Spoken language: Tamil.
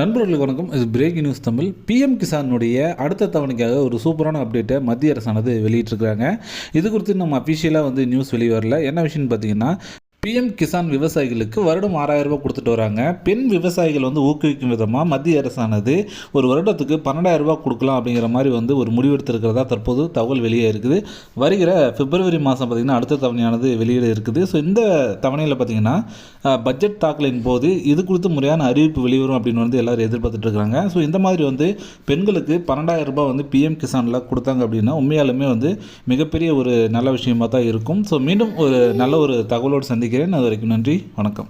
நண்பர்களுக்கு வணக்கம். இது பிரேக்கிங் நியூஸ் தமிழ். பிஎம் கிசானுடைய அடுத்த தவணைக்காக ஒரு சூப்பரான அப்டேட்டை மத்திய அரசானது வெளியிட்டிருக்கிறாங்க. இது குறித்து நம்ம அஃபிஷியலாக வந்து நியூஸ் வெளியே வரல என்ன விஷயம்னு பார்த்தீங்கன்னா பிஎம் கிசான் விவசாயிகளுக்கு வருடம் ஆறாயிரம் ரூபாய் கொடுத்துட்டு வராங்க. பெண் விவசாயிகள் வந்து ஊக்குவிக்கும் விதமாக மத்திய அரசானது ஒரு வருடத்துக்கு பன்னெண்டாயிரம் ரூபாய் கொடுக்கலாம் அப்படிங்கிற மாதிரி வந்து ஒரு முடிவெடுத்திருக்கிறதா தற்போது தகவல் வெளியே இருக்குது. வருகிற பிப்ரவரி மாதம் பார்த்திங்கன்னா அடுத்த தவணையானது வெளியிட இருக்குது. ஸோ இந்த தவணையில் பார்த்திங்கன்னா பட்ஜெட் தாக்கலின் போது இது குறித்து முறையான அறிவிப்பு வெளிவரும் அப்படின்னு வந்து எல்லோரும் எதிர்பார்த்துட்டு இருக்காங்க ஸோ இந்த மாதிரி வந்து பெண்களுக்கு பன்னெண்டாயிரம் ரூபாய் வந்து பிஎம் கிசானில் கொடுத்தாங்க அப்படின்னா உண்மையாலுமே வந்து மிகப்பெரிய ஒரு நல்ல விஷயமாக தான் இருக்கும். ஸோ மீண்டும் ஒரு நல்ல ஒரு தகவலோடு சந்திக்கிறேன் அது வரைக்கும் நன்றி. வணக்கம்.